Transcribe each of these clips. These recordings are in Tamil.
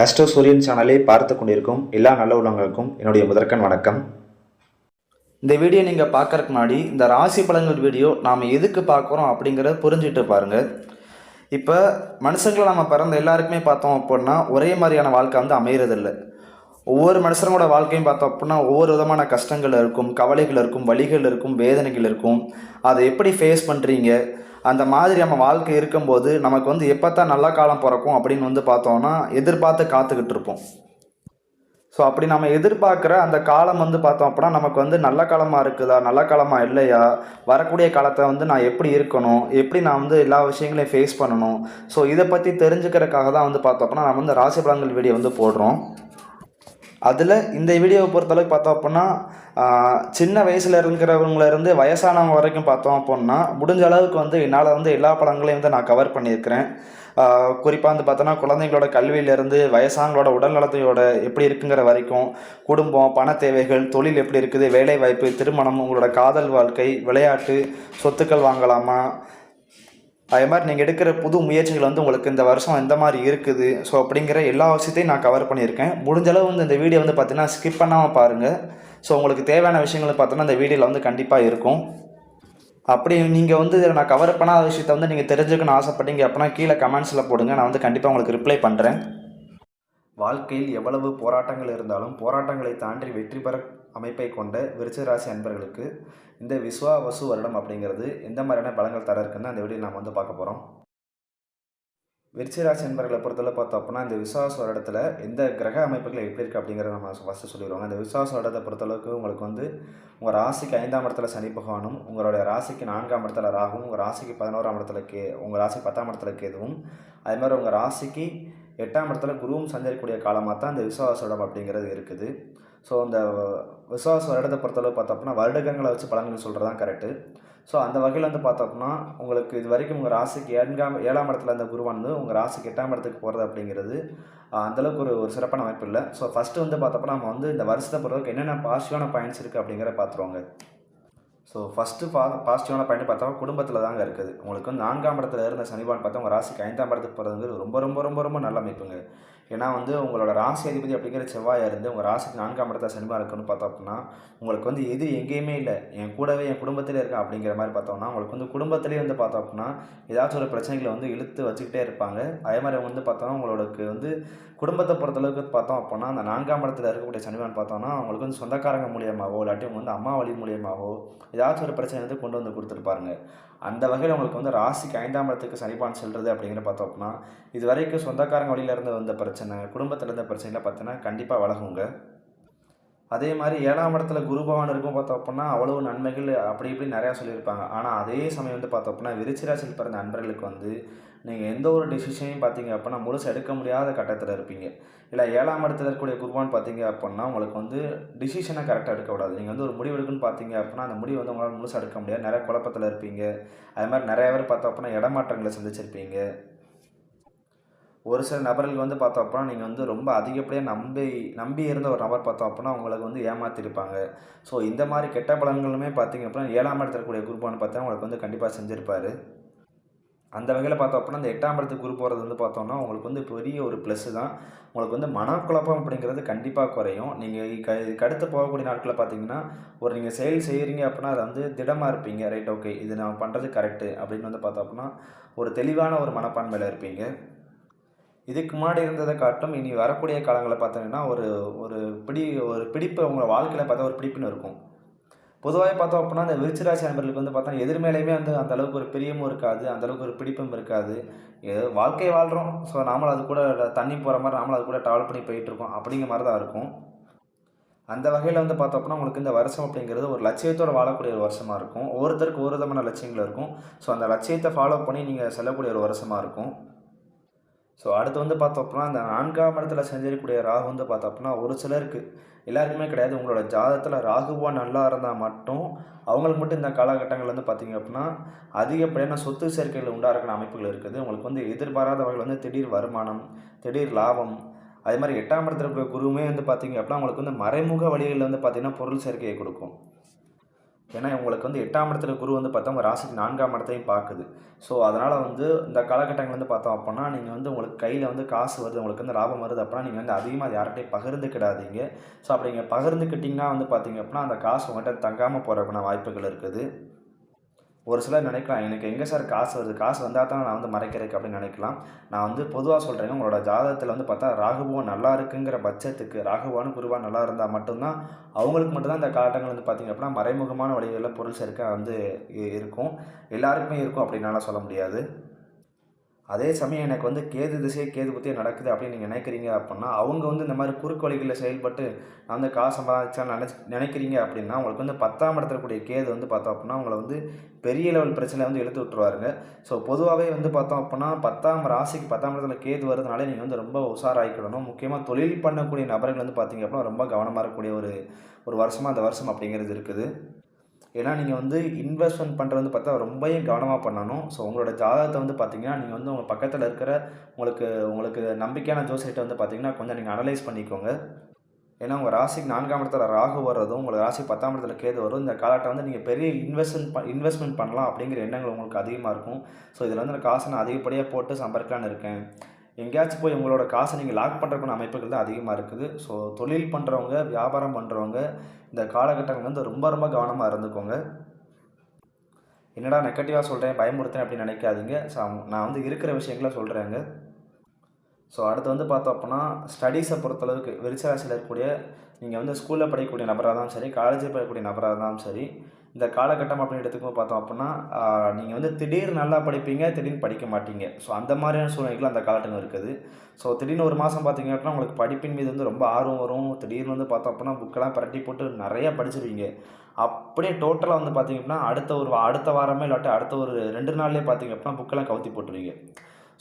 ஆஸ்ட்ரோ சூரியன் சேனலை பார்த்து கொண்டிருக்கும் எல்லா நல்ல உள்ளவங்களுக்கும் என்னுடைய முதற்கண் வணக்கம். இந்த வீடியோ நீங்கள் பார்க்கறதுக்கு முன்னாடி இந்த ராசி பலன்கள் வீடியோ நாம் எதுக்கு பார்க்குறோம் அப்படிங்கிறத புரிஞ்சுட்டு பாருங்கள் இப்போ மனுஷங்களை நம்ம பிறந்த எல்லாருக்குமே பார்த்தோம் அப்படின்னா ஒரே மாதிரியான வாழ்க்கை வந்து அமையறதில்லை. ஒவ்வொரு மனுஷனோட வாழ்க்கையும் பார்த்தோம் அப்படின்னா ஒவ்வொரு விதமான கஷ்டங்கள் இருக்கும் கவலைகள் இருக்கும் வலிகள் இருக்கும் வேதனைகள் இருக்கும். அதை எப்படி ஃபேஸ் பண்ணுறீங்க அந்த மாதிரி நம்ம வாழ்க்கை இருக்கும்போது நமக்கு வந்து எப்போ தான் நல்ல காலம் பிறக்கும் அப்படின்னு வந்து பார்த்தோம்னா எதிர்பார்த்து காத்துக்கிட்டு இருப்போம். ஸோ அப்படி நம்ம எதிர்பார்க்குற அந்த காலம் வந்து பார்த்தோம் அப்படின்னா நமக்கு வந்து நல்ல காலமாக இருக்குதா நல்ல காலமாக இல்லையா வரக்கூடிய காலத்தை வந்து நான் எப்படி இருக்கணும் எப்படி நான் வந்து எல்லா விஷயங்களையும் ஃபேஸ் பண்ணணும். ஸோ இதை பற்றி தெரிஞ்சுக்கிறதுக்காக தான் வந்து பார்த்தோம் அப்படின்னா நம்ம வந்து ராசி பலன்கள் வீடியோ வந்து போடுறோம். அதில் இந்த வீடியோவை பொறுத்தளவுக்கு பார்த்தோம் அப்படின்னா சின்ன வயசில் இருக்கிறவங்களேருந்து வயசானவங்க வரைக்கும் பார்த்தோம் அப்படின்னா முடிஞ்ச அளவுக்கு வந்து என்னால் வந்து எல்லா படங்களையும் வந்து நான் கவர் பண்ணியிருக்கிறேன். குறிப்பாக வந்து பார்த்தோன்னா குழந்தைங்களோட கல்வியிலேருந்து வயசானங்களோட உடல்நலத்தையோட எப்படி இருக்குங்கிற வரைக்கும் குடும்பம் பண தேவைகள் தொழில் எப்படி இருக்குது வேலை வாய்ப்பு திருமணம் உங்களோட காதல் வாழ்க்கை விளையாட்டு சொத்துக்கள் வாங்கலாமா அதே மாதிரி நீங்கள் எடுக்கிற புது முயற்சிகள் வந்து உங்களுக்கு இந்த வருஷம் எந்த மாதிரி இருக்குது? ஸோ அப்படிங்கிற எல்லா விஷயத்தையும் நான் கவர் பண்ணியிருக்கேன். முடிஞ்சளவு வந்து இந்த வீடியோ வந்து பார்த்தீங்கன்னா ஸ்கிப் பண்ணாமல் பாருங்கள் ஸோ உங்களுக்கு தேவையான விஷயங்கள் பார்த்தோன்னா இந்த வீடியோவில் வந்து கண்டிப்பாக இருக்கும். அப்படி நீங்கள் வந்து நான் கவர் பண்ணாத விஷயத்தை வந்து நீங்கள் தெரிஞ்சுக்கணும்னு ஆசைப்பட்டீங்க அப்படின்னா கீழே கமெண்ட்ஸில் போடுங்க. நான் வந்து கண்டிப்பாக உங்களுக்கு ரிப்ளை பண்ணுறேன் வாழ்க்கையில் எவ்வளவு போராட்டங்கள் இருந்தாலும் போராட்டங்களை தாண்டி வெற்றி பெற அமைப்பை கொண்ட விருச்சிக ராசி அன்பர்களுக்கு இந்த விஸ்வா வசு வருடம் அப்படிங்கிறது எந்த மாதிரியான பலங்கள் தர இருக்குன்னு அந்த வீடியோ நாம் வந்து பார்க்க போகிறோம் விருச்சிக ராசி அன்பர்களை பொறுத்தவரை பார்த்தோம் அப்படின்னா இந்த விசுவாச வருடத்தில் எந்த கிரக அமைப்புகள் எப்படி இருக்குது அப்படிங்கிறத நம்ம ஃபஸ்ட்டு சொல்லிடுவாங்க. இந்த விசுவாச வருடத்தை பொறுத்தளவுக்கு உங்களுக்கு வந்து உங்கள் ராசிக்கு ஐந்தாம் இடத்துல சனி பகவானும் உங்களுடைய ராசிக்கு நான்காம் இடத்துல ராகும் உங்கள் ராசிக்கு பதினோராம் இடத்துல கே உங்கள் ராசி பத்தாம் இடத்துல கேதுவும் அதே மாதிரி உங்கள் ராசிக்கு எட்டாம் இடத்துல குருவும் சஞ்சரிக்கக்கூடிய காலமாக தான் இந்த விசுவாச வருடம் அப்படிங்கிறது இருக்குது. ஸோ இந்த விசுவாச வருடத்தை பொறுத்தளவு பார்த்தோம்னா வருடகங்களை வச்சு பலன்கள் சொல்கிறது தான் கரெக்டு ஸோ அந்த வகையில் வந்து பார்த்தோம்னா உங்களுக்கு இது வரைக்கும் உங்கள் ராசிக்கு ஏழாம் ஏழாம் இடத்துல அந்த குருவானது உங்கள் ராசிக்கு எட்டாம் இடத்துக்கு போகிறது அப்படிங்கிறது அந்தளவுக்கு ஒரு ஒரு சிறப்பான வாய்ப்பு இல்லை. ஸோ ஃபஸ்ட்டு வந்து பார்த்தோம்னா நம்ம வந்து இந்த வருஷத்தை பொறுத்தவரைக்கும் என்னென்ன பாசிட்டிவான பாயிண்ட்ஸ் இருக்குது அப்படிங்கிறத பார்த்துருவாங்க. ஸோ ஃபஸ்ட்டு பா பாசிட்டிவான பாயிண்ட் பார்த்தா குடும்பத்தில் தாங்க இருக்குது. உங்களுக்கு வந்து நான்காம் இடத்துல இருந்த சனிபான் பார்த்தா உங்கள் ராசிக்கு ஐந்தாம் இடத்துக்கு போகிறதுங்கிறது ரொம்ப ரொம்ப ரொம்ப ரொம்ப நல்ல அமைப்புங்க. ஏன்னா வந்து உங்களோட ராசி அதிபதி அப்படிங்கிற செவ்வாயாக இருந்து உங்கள் ராசிக்கு நான்காம் இடத்துல சனிமா இருக்குன்னு பார்த்தோம் அப்படின்னா உங்களுக்கு வந்து எது எங்கேயுமே இல்லை. என் கூடவே என் குடும்பத்திலே இருக்கா அப்படிங்கிற மாதிரி பார்த்தோம்னா உங்களுக்கு வந்து குடும்பத்திலே வந்து பார்த்தோம் அப்படின்னா ஏதாச்சும் ஒரு பிரச்சனைகளை வந்து இழுத்து வச்சுக்கிட்டே இருப்பாங்க. அதே மாதிரி வந்து பார்த்தோம்னா உங்களுக்கு வந்து குடும்பத்தை பொறுத்தளவுக்கு பார்த்தோம் அப்படின்னா அந்த நான்காம் இடத்துல இருக்கக்கூடிய சனிவான் பார்த்தோம்னா அவங்களுக்கு வந்து சொந்தக்காரங்க மூலியமாகவோ இல்லாட்டி அவங்க வந்து அம்மா வழி மூலியமாகவோ ஏதாச்சும் ஒரு பிரச்சனை வந்து கொண்டு வந்து கொடுத்துருப்பாருங்க அந்த வகையில் உங்களுக்கு வந்து ராசிக்கு ஐந்தாம் இடத்துக்கு சனிபான் செல்வது அப்படிங்கிற பார்த்தோம் அப்படின்னா இது வரைக்கும் சொந்தக்காரங்க வழியிலேருந்து வந்த பிரச்சனை குடும்பத்தில் இருந்த பிரச்சனைலாம் பார்த்தோன்னா கண்டிப்பாக வழங்குங்க அதே மாதிரி ஏழாம் இடத்துல குரு பகவான் இருக்கும் பார்த்தோம் அப்படின்னா அவ்வளவு நன்மைகள் அப்படி இப்படி நிறையா சொல்லியிருப்பாங்க. ஆனால் அதே சமயம் வந்து பார்த்தோம் அப்படின்னா விருச்சிராசியில் பிறந்த நண்பர்களுக்கு வந்து நீங்கள் எந்த ஒரு டிசிஷனையும் பார்த்தீங்க அப்படின்னா முழுசு எடுக்க முடியாத கட்டத்தில் இருப்பீங்க. இல்லை ஏழாம் இடத்துல இருக்கக்கூடிய குருவான் பார்த்தீங்க அப்படின்னா உங்களுக்கு வந்து டிசிஷனை கரெக்டாக எடுக்கக்கூடாது நீங்கள் வந்து ஒரு முடிவு எடுக்குன்னு பார்த்தீங்க அப்படின்னா அந்த முடிவு வந்து உங்களால் முழுசாக எடுக்க முடியாது. நிறைய குழப்பத்தில் இருப்பீங்க. அது மாதிரி நிறைய பேர் பார்த்தோம் அப்படின்னா இடமாற்றங்களை சந்திச்சிருப்பீங்க. ஒரு சில நபர்களுக்கு வந்து பார்த்தோம் அப்படின்னா நீங்கள் வந்து ரொம்ப அதிகப்படியாக நம்பி நம்பி இருந்த ஒரு நபர் பார்த்தோம் அப்படின்னா உங்களுக்கு வந்து ஏமாத்திருப்பாங்க. ஸோ இந்த மாதிரி கெட்ட பலன்களுமே பார்த்தீங்க அப்படின்னா ஏழாம் இடத்துல இருக்கக்கூடிய குரூப்பான்னு பார்த்தா உங்களுக்கு வந்து கண்டிப்பாக செஞ்சுருப்பார். அந்த வகையில் பார்த்தோம் அப்படின்னா இந்த எட்டாம் இடத்துக்கு குரு போகிறது வந்து பார்த்தோம்னா உங்களுக்கு வந்து பெரிய ஒரு ப்ளஸ்ஸு தான். உங்களுக்கு வந்து மனக்குழப்பம் அப்படிங்கிறது கண்டிப்பாக குறையும். நீங்கள் க இதுக்கு அடுத்து போகக்கூடிய நாட்களில் பார்த்தீங்கன்னா ஒரு நீங்கள் செயல் செய்கிறீங்க அப்படின்னா அது வந்து திடமாக இருப்பீங்க. ரைட் ஓகே இது நான் பண்ணுறது கரெக்டு அப்படின்னு வந்து பார்த்தோம் அப்படின்னா ஒரு தெளிவான ஒரு மனப்பான்மையில் இருப்பீங்க. இதுக்கு முன்னாடி இருந்ததை காட்டும் இனி வரக்கூடிய காலங்களில் பார்த்தீங்கன்னா ஒரு ஒரு பிடி ஒரு பிடிப்பு உங்களை வாழ்க்கையில் பார்த்தா ஒரு பிடிப்புன்னு இருக்கும். பொதுவாக பார்த்தோம் அப்படின்னா அந்த விருச்சிராசி நண்பர்களுக்கு வந்து பார்த்தா எதிர்மேலையுமே வந்து அந்த அளவுக்கு ஒரு பிரியமும் இருக்காது அந்த அளவுக்கு ஒரு பிடிப்பும் இருக்காது. ஏதோ வாழ்க்கை வாழ்கிறோம் ஸோ நாமளும் அது கூட தண்ணி போகிற மாதிரி நாமளும் அது கூட ட்ராவல் பண்ணி போயிட்டு இருக்கோம். அப்படிங்கிற மாதிரி தான் இருக்கும். அந்த வகையில் வந்து பார்த்தோம் அப்படின்னா உங்களுக்கு இந்த வருஷம் அப்படிங்கிறது ஒரு லட்சியத்தோடு வாழக்கூடிய ஒரு வருஷமாக இருக்கும். ஒவ்வொருத்தருக்கு ஒரு விதமான லட்சியங்கள் இருக்கும். ஸோ அந்த லட்சியத்தை ஃபாலோ பண்ணி நீங்கள் செல்லக்கூடிய ஒரு வருஷமாக இருக்கும். ஸோ அடுத்து வந்து பார்த்தோம் அப்படின்னா இந்த நான்காம் இடத்துல செஞ்சிருக்கக்கூடிய ராகு வந்து பார்த்தோம் அப்படின்னா ஒரு சிலருக்கு எல்லாருக்குமே கிடையாது. உங்களோட ஜாதகத்தில் ராகுவா நல்லா இருந்தால் மட்டும் அவங்களுக்கு மட்டும் இந்த காலகட்டங்கள் வந்து பார்த்திங்க அப்படின்னா அதிகப்படியான சொத்து சேர்க்கைகள் உண்டாகிற அமைப்புகள் இருக்குது. உங்களுக்கு வந்து எதிர்பாராத வகையில் வந்து திடீர் வருமானம் திடீர் லாபம் அதே மாதிரி எட்டாம் இடத்துல இருக்கிற குருவுமே வந்து பார்த்திங்க அப்படின்னா உங்களுக்கு வந்து மறைமுக வழிகளில் வந்து பார்த்திங்கன்னா பொருள் சேர்க்கையை கொடுக்கும். ஏன்னா உங்களுக்கு வந்து எட்டாம் இடத்துல குரு வந்து பார்த்தா உங்கள் ராசிக்கு நான்காம் இடத்தையும் பார்க்குது. ஸோ அதனால் வந்து இந்த காலகட்டங்கள் வந்து பார்த்தோம் அப்படின்னா நீங்கள் வந்து உங்களுக்கு கையில் வந்து காசு வருது உங்களுக்கு வந்து லாபம் வருது அப்படின்னா நீங்கள் வந்து அதிகமாக யார்கிட்டையும் பகிர்ந்துக்கிடாதீங்க. ஸோ அப்படி நீங்கள் பகிர்ந்துக்கிட்டிங்கன்னா வந்து பார்த்தீங்க அப்படின்னா அந்த காசு உங்கள்கிட்ட தங்காமல் போகிறதுக்கான வாய்ப்புகள் இருக்குது. ஒரு சிலர் நினைக்கலாம் எனக்கு எங்கே சார் காசு வருது? காசு வந்தால் தான் நான் வந்து மறைக்கிறதுக்கு அப்படின்னு நினைக்கலாம். நான் வந்து பொதுவாக சொல்கிறேங்க உங்களோட ஜாதகத்தில் வந்து பார்த்தா ராகுபவம் நல்லா இருக்குங்கிற பட்சத்துக்கு ராகுபவன் குருவா நல்லா இருந்தால் மட்டும்தான் அவங்களுக்கு மட்டும்தான் இந்த காட்டங்கள் வந்து பார்த்திங்க அப்படின்னா மறைமுகமான வழிகளில் பொருள் சேர்க்க வந்து இருக்கும். எல்லாருக்குமே இருக்கும் அப்படின்னால சொல்ல முடியாது. அதே சமயம் எனக்கு வந்து கேது திசை கேது புத்தியே நடக்குது அப்படின்னு நீங்கள் நினைக்கிறீங்க அப்படின்னா அவங்க வந்து இந்த மாதிரி குறுக்கு வழிகளில் செயல்பட்டு நான் வந்து காசு சம்பாதிச்சான்னு நினச்சி நினைக்கிறீங்க அப்படின்னா உங்களுக்கு வந்து பத்தாம் இடத்துலக்கூடிய கேது வந்து பார்த்தோம் அப்படின்னா உங்களை வந்து பெரிய லெவல் பிரச்சனை வந்து இழுத்து விட்டுருவாருங்க. ஸோ பொதுவாகவே வந்து பார்த்தோம் அப்படின்னா பத்தாம் ராசிக்கு பத்தாம் இடத்துல கேது வருதுனாலே நீங்கள் வந்து ரொம்ப உஷாராகிக்கிடணும் முக்கியமாக தொழில் பண்ணக்கூடிய நபர்கள் வந்து பார்த்தீங்க அப்படின்னா ரொம்ப கவனமாக இருக்கக்கூடிய ஒரு ஒரு வருஷமாக அந்த வருஷம் அப்படிங்கிறது இருக்குது. ஏன்னா நீங்கள் வந்து இன்வெஸ்ட்மெண்ட் பண்ணுறது வந்து பார்த்தா ரொம்பவும் கவனமாக பண்ணணும். ஸோ உங்களோட ஜாதகத்தை வந்து பார்த்தீங்கன்னா நீங்கள் வந்து உங்கள் பக்கத்தில் இருக்கிற உங்களுக்கு உங்களுக்கு நம்பிக்கையான ஜோசியத்தை வந்து பார்த்தீங்கன்னா கொஞ்சம் நீங்கள் அனலைஸ் பண்ணிக்கோங்க. ஏன்னா உங்கள் ராசிக்கு நான்காம் இடத்துல ராகு வர்றதும் உங்கள் ராசி பத்தாம் இடத்துல கேது வரும் இந்த காலகட்டம் வந்து நீங்கள் பெரிய இன்வெஸ்ட்மெண்ட் ப இன்வெஸ்ட்மெண்ட் பண்ணலாம் அப்படிங்கிற எண்ணங்கள் உங்களுக்கு அதிகமாக இருக்கும். ஸோ இதில் வந்து நான் காசை நான் அதிகப்படியாக போட்டு சம்பாதிக்கலான்னு இருக்கேன். எங்கேயாச்சும் போய் உங்களோட காசை நீங்கள் லாக் பண்ணுறக்கான அமைப்புகள் தான் அதிகமாக இருக்குது. ஸோ தொழில் பண்ணுறவங்க வியாபாரம் பண்ணுறவங்க இந்த காலகட்டங்கள் வந்து ரொம்ப ரொம்ப கவனமாக இருந்துக்கோங்க. என்னடா நெகட்டிவாக சொல்கிறேன் பயமுறுத்தேன் அப்படின்னு நினைக்காதீங்க. ஸோ நான் வந்து இருக்கிற விஷயங்களை சொல்கிறேங்க ஸோ அடுத்து வந்து பார்த்தோம் அப்படின்னா ஸ்டடீஸை பொறுத்தளவுக்கு விருச்சராசியில் இருக்கக்கூடிய நீங்கள் வந்து ஸ்கூலில் படிக்கக்கூடிய நபராக இருந்தாலும் சரி காலேஜில் படிக்கக்கூடிய நபராக இருந்தாலும் சரி இந்த காலகட்டம் அப்படின்னு எடுத்துக்கும் பார்த்தோம் அப்படின்னா நீங்கள் வந்து திடீர்னு நல்லா படிப்பீங்க திடீர்னு படிக்க மாட்டீங்க. ஸோ அந்த மாதிரியான சூழ்நிலைகள் அந்த காலகட்டம் இருக்குது. ஸோ திடீர்னு ஒரு மாதம் பார்த்தீங்க அப்படின்னா உங்களுக்கு படிப்பின் மீது வந்து ரொம்ப ஆர்வம் வரும். திடீர்னு வந்து பார்த்தோம் அப்படின்னா புக்கெல்லாம் பரட்டி போட்டு நிறையா படிச்சிருவீங்க. அப்படியே டோட்டலாக வந்து பார்த்தீங்க அப்படின்னா அடுத்த ஒரு அடுத்த வாரமே இல்லாட்டி அடுத்த ஒரு ரெண்டு நாள்லேயே பார்த்தீங்க அப்படின்னா புக்கெல்லாம் கவுத்தி போட்டுருவீங்க.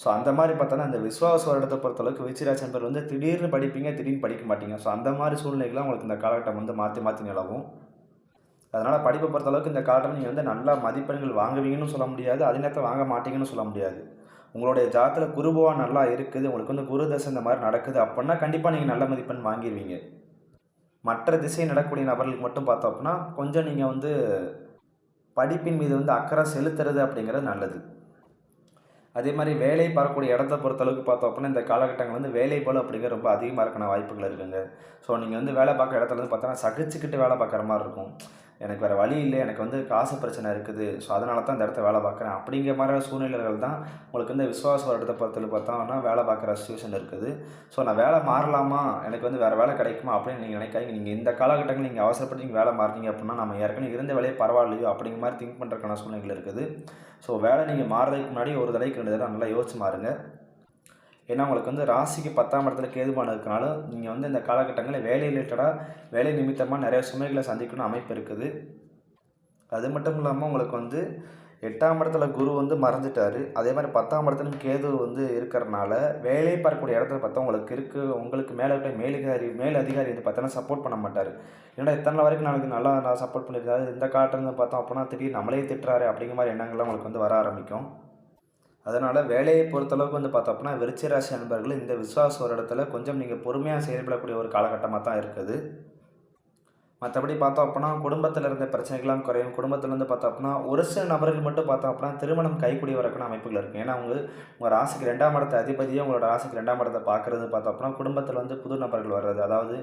ஸோ அந்த மாதிரி பார்த்தோன்னா இந்த விஸ்வாச வருடத்தை பொறுத்தளவுக்கு விச்சிராஜன் பேர் வந்து திடீர்னு படிப்பீங்க திடீர்னு படிக்க மாட்டீங்க. ஸோ அந்த மாதிரி சூழ்நிலைகள்லாம் உங்களுக்கு இந்த காலகட்டம் வந்து மாற்றி மாற்றி நிலவும். அதனால் படிப்பை பொறுத்தளவுக்கு இந்த காலத்தில் நீங்கள் வந்து நல்லா மதிப்பெண்கள் வாங்குவீங்கன்னு சொல்ல முடியாது அதே நேரத்தில் வாங்க மாட்டீங்கன்னு சொல்ல முடியாது. உங்களுடைய ஜாத்தில் குருபவா நல்லா இருக்குது உங்களுக்கு வந்து குரு தசை இந்த மாதிரி நடக்குது அப்படின்னா கண்டிப்பாக நீங்கள் நல்ல மதிப்பெண் வாங்கிடுவீங்க மற்ற திசை நடக்கக்கூடிய நபர்களுக்கு மட்டும் பார்த்தோம் அப்படின்னா கொஞ்சம் நீங்கள் வந்து படிப்பின் மீது வந்து அக்கறை செலுத்துறது அப்படிங்கிறது நல்லது. அதே மாதிரி வேலை பார்க்கக்கூடிய இடத்த பொறுத்தளவுக்கு பார்த்தோம் அப்படின்னா இந்த காலகட்டங்கள் வந்து வேலை போல் அப்படிங்கிற ரொம்ப அதிகமாக இருக்கான வாய்ப்புகள் இருக்குங்க. ஸோ நீங்கள் வந்து வேலை பார்க்குற இடத்துல வந்து பார்த்தோன்னா சகிச்சுக்கிட்டு வேலை பார்க்குற மாதிரி இருக்கும். எனக்கு வேறு வழி இல்லை எனக்கு வந்து காசு பிரச்சனை இருக்குது ஸோ அதனால தான் இந்த இடத்த வேலை பார்க்குறேன். அப்படிங்கிற மாதிரி சூழ்நிலைகள் தான் உங்களுக்கு இந்த விசுவாச இடத்த பொறுத்தளவு பார்த்தோம்னா வேலை பார்க்குற சுச்சுவேஷன் இருக்குது. ஸோ நான் வேலை மாறலாமா? எனக்கு வந்து வேறு வேலை கிடைக்குமா? அப்படின்னு நீங்கள் நினைக்காதீங்க. நீங்கள் இந்த காலகட்டங்கள் நீங்கள் அவசரப்பட்டு நீங்கள் வேலை மாறினீங்க அப்படின்னா நம்ம ஏற்கனவே இருந்த வேலையே பரவாயில்லையோ? அப்படிங்கிற மாதிரி திங்க் பண்ணுறதுக்கான சூழ்நிலைகள் இருக்குது. ஸோ வேலை நீங்கள் மாறுறதுக்கு முன்னாடி ஒரு தடவைக்கு ரெண்டு தடவை நல்லா யோசிச்சு மாறுங்க. ஏன்னா உங்களுக்கு வந்து ராசிக்கு பத்தாம் இடத்துல கேதுபான இருக்கனால நீங்கள் வந்து இந்த காலகட்டங்களில் வேலை ரிலேட்டடாக வேலை நிமித்தமாக நிறைய சுமைகளை சந்திக்கணும் அமைப்பு இருக்குது. அது மட்டும் இல்லாமல் உங்களுக்கு வந்து எட்டாம் இடத்துல குரு வந்து மறைஞ்சிட்டாரு. அதே மாதிரி பத்தாம் இடத்துல கேது வந்து இருக்கிறனால வேலை பார்க்கக்கூடிய இடத்துல பார்த்தா உங்களுக்கு இருக்கு. உங்களுக்கு மேலே இருக்க மேலதிகாரி மேல் அதிகாரி வந்து பார்த்தோன்னா சப்போர்ட் பண்ண மாட்டார். ஏன்னா இத்தனை நாள் வரைக்கும் நாளைக்கு நல்லா நான் சப்போர்ட் பண்ணியிருந்தாரு இந்த காலத்துல பார்த்தோம் அப்படின்னா திடீர் நம்மளே திட்டுறாரு அப்படிங்கிற மாதிரி எண்ணங்கள்லாம் உங்களுக்கு வந்து வர ஆரம்பிக்கும். அதனால் வேலையை பொறுத்தளவுக்கு வந்து பார்த்தோம் அப்படின்னா விருச்சிராசி நண்பர்கள் இந்த விசுவாச ஒரு இடத்துல கொஞ்சம் நீங்கள் பொறுமையாக செயல்படக்கூடிய ஒரு காலகட்டமாக தான் இருக்குது. மற்றபடி பார்த்தோம் அப்படின்னா குடும்பத்தில் இருந்த பிரச்சனைகள்லாம் குறையும். குடும்பத்தில் இருந்து பார்த்தோம் அப்படின்னா ஒரு சில நபர்கள் மட்டும் பார்த்தோம் அப்படின்னா திருமணம் கைக்கூடி வரக்கான அமைப்புகள் இருக்குது ஏன்னா அவங்க உங்கள் ராசிக்கு ரெண்டாம் இடத்த அதிபதியும் உங்களோட ராசிக்கு ரெண்டாம் இடத்தை பார்க்குறது பார்த்தோம் அப்படின்னா குடும்பத்தில் வந்து புது நபர்கள் வர்றது. அதாவது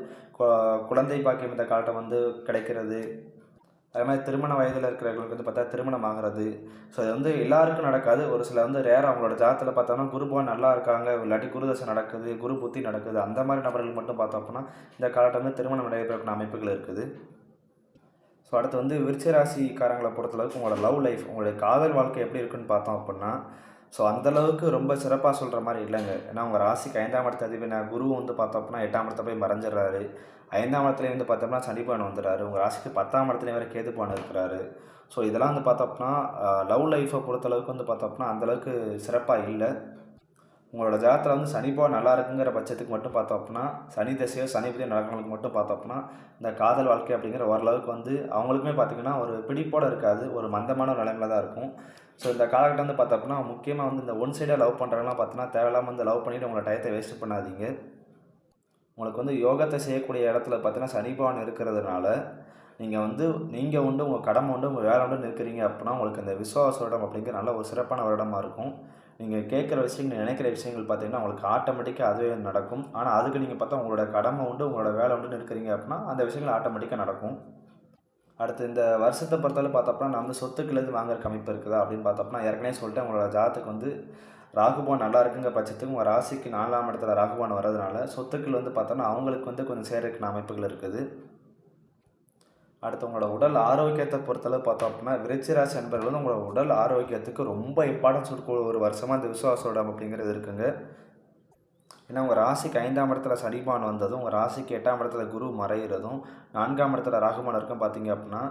குழந்தை பாக்கியம் இந்த காலட்டம் வந்து கிடைக்கிறது. அதே மாதிரி திருமண வயதில் இருக்கிறவங்களுக்கு வந்து பார்த்தா திருமணம் ஆகிறது. ஸோ அது வந்து எல்லாருக்கும் நடக்காது. ஒரு சில வந்து ரேர் அவங்களோட ஜாதத்தில் பார்த்தோம்னா குருபவன் நல்லா இருக்காங்க. இல்லாட்டி குருதசை நடக்குது குரு புத்தி நடக்குது. அந்த மாதிரி நபர்கள் மட்டும் பார்த்தோம் அப்படின்னா இந்த காலட்டம் வந்து திருமணம் நடைபெறக்கூடிய அமைப்புகள் இருக்குது. ஸோ அடுத்து வந்து விருச்சிக ராசிக்காரங்களை பொறுத்தளவுக்கு உங்களோட லவ் லைஃப் உங்களுடைய காதல் வாழ்க்கை எப்படி இருக்குன்னு பார்த்தோம் அப்படின்னா ஸோ அந்தளவுக்கு ரொம்ப சிறப்பாக சொல்கிற மாதிரி இல்லைங்க. ஏன்னா உங்கள் ராசிக்கு ஐந்தாம் இடத்த அதிபதி குரு வந்து பார்த்தோம் அப்படின்னா எட்டாம் இடத்த போய் மறைஞ்சிடுறாரு. ஐந்தாம் இடத்துலேருந்து வந்து பார்த்தோம்னா சனிப்பான் வந்துடுறாரு. உங்கள் ராசிக்கு பத்தாம் இடத்துல வேறு கேதுப்பான் இருக்கிறாரு. ஸோ இதெல்லாம் வந்து பார்த்தோம்னா லவ் லைஃப்பை பொறுத்தளவுக்கு வந்து பார்த்தோம்னா அந்தளவுக்கு சிறப்பாக இல்லை. உங்களோட ஜாதத்தில் வந்து சனிப்பான் நல்லா இருக்குங்கிற பட்சத்துக்கு மட்டும் பார்த்தோம் அப்படின்னா சனி தசையோ சனி புதிய நடக்கிறவங்களுக்கு மட்டும் பார்த்தோம் அப்படின்னா இந்த காதல் வாழ்க்கை அப்படிங்கிற ஓரளவுக்கு வந்து அவங்களுக்குமே பார்த்திங்கன்னா ஒரு பிடிப்போடு இருக்காது. ஒரு மந்தமான ஒரு நிலைமையில தான் இருக்கும். ஸோ இந்த காலகட்டம் வந்து பார்த்தோம் அப்படின்னா முக்கியமாக வந்து இந்த ஒன் சைடாக லவ் பண்ணுறவங்களாம் பார்த்தோன்னா தேவையில்லாமல் வந்து லவ் பண்ணிவிட்டு உங்களோட டயத்தை வேஸ்ட் பண்ணாதீங்க. உங்களுக்கு வந்து யோகத்தை செய்யக்கூடிய இடத்துல பார்த்தீங்கன்னா சனி இருக்கிறதுனால நீங்கள் வந்து நீங்கள் உண்டு உங்கள் கடமை உண்டு உங்கள் வேலை உண்டு நிற்கிறீங்க அப்படின்னா உங்களுக்கு இந்த விசுவாச வருடம் அப்படிங்கிற நல்ல ஒரு சிறப்பான வருடமாக இருக்கும். நீங்கள் கேட்குற விஷயங்கள் நினைக்கிற விஷயங்கள் பார்த்தீங்கன்னா உங்களுக்கு ஆட்டோமேட்டிக்காக அதுவே நடக்கும். ஆனால் அதுக்கு நீங்கள் பார்த்தா உங்களோட கடமை உண்டு உங்களோட வேலை உண்டுன்னு இருக்கிறீங்க அப்படின்னா அந்த விஷயங்கள் ஆட்டோமேட்டிக்காக நடக்கும். அடுத்து இந்த வருஷத்தை பொறுத்தவரை பார்த்தோம்னா நான் வந்து சொத்துக்கள் வாங்குற அமைப்பு இருக்குதா அப்படின்னு பார்த்தோம்னா ஏற்கனவே சொல்லிட்டு உங்களோட ஜாதத்துக்கு வந்து ராகுபான் நல்லா இருக்குங்க பட்சத்துக்கு உங்கள் ராசிக்கு நாலாம் இடத்துல ராகுபான் வர்றதுனால சொத்துக்கள் வந்து பார்த்தோன்னா அவங்களுக்கு வந்து கொஞ்சம் சேர்க்கிற அமைப்புகள் இருக்குது. அடுத்து உங்களோட உடல் ஆரோக்கியத்தை பொறுத்தளவு பார்த்தோம் அப்படின்னா விருச்சிராசி அன்பர்கள் வந்து உங்களோட உடல் ஆரோக்கியத்துக்கு ரொம்ப இம்பார்ட்டன்ஸ் கொடுக்க ஒரு வருஷமாக இந்த விசுவாசோடம் அப்படிங்கிறது இருக்குங்க. ஏன்னா உங்கள் ராசிக்கு ஐந்தாம் இடத்துல சனிபான் வந்ததும் உங்கள் ராசிக்கு எட்டாம் இடத்துல குரு மறைகிறதும் நான்காம் இடத்துல ராகுமான் இருக்கும் பார்த்தீங்க அப்படின்னா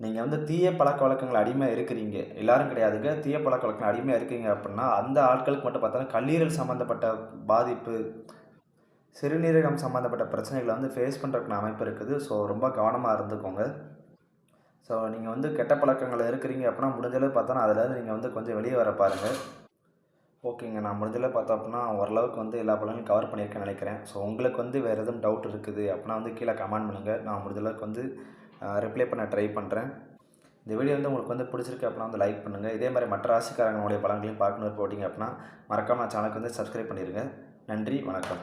நீங்கள் வந்து தீய பழக்க வழக்கங்கள் அடிமையாக இருக்கிறீங்க. எல்லாரும் கிடையாதுங்க. தீய பழக்க வழக்கங்கள் அடிமையாக இருக்கீங்க அப்படின்னா அந்த ஆட்களுக்கு மட்டும் பார்த்தோன்னா கல்லீரல் சம்மந்தப்பட்ட பாதிப்பு சிறுநீரகம் சம்மந்தப்பட்ட பிரச்சனைகளை வந்து ஃபேஸ் பண்ணுறதுக்கு அமைப்பு இருக்குது. ஸோ ரொம்ப கவனமாக இருந்துக்கோங்க. ஸோ நீங்கள் வந்து கெட்ட பழக்கங்கள் இருக்கிறீங்க அப்படின்னா முடிஞ்சளவு பார்த்தோன்னா அதில் நீங்கள் வந்து கொஞ்சம் வெளியே வர பாருங்கள் ஓகேங்க நான் முடிஞ்சளவு பார்த்தோம் அப்படின்னா ஓரளவுக்கு வந்து எல்லா பழங்களும் கவர் பண்ணியிருக்கேன்னு நினைக்கிறேன். ஸோ உங்களுக்கு வந்து வேறு எதுவும் டவுட் இருக்குது அப்படின்னா வந்து கீழே கமெண்ட் பண்ணுங்கள் நான் முடிஞ்சளவுக்கு வந்து ரிப்ளை பண்ண ட்ரை பண்ணுறேன் இந்த வீடியோ வந்து உங்களுக்கு வந்து பிடிச்சிருக்கு அப்படின்னா வந்து லைக் பண்ணுங்கள் இதே மாதிரி மற்ற ராசிக்காரங்களுடைய பழங்களையும் பார்க்கணும் போட்டிங்க அப்படின்னா மறக்காமல் சேனலுக்கு வந்து சப்ஸ்கிரைப் பண்ணிடுங்க நன்றி வணக்கம்.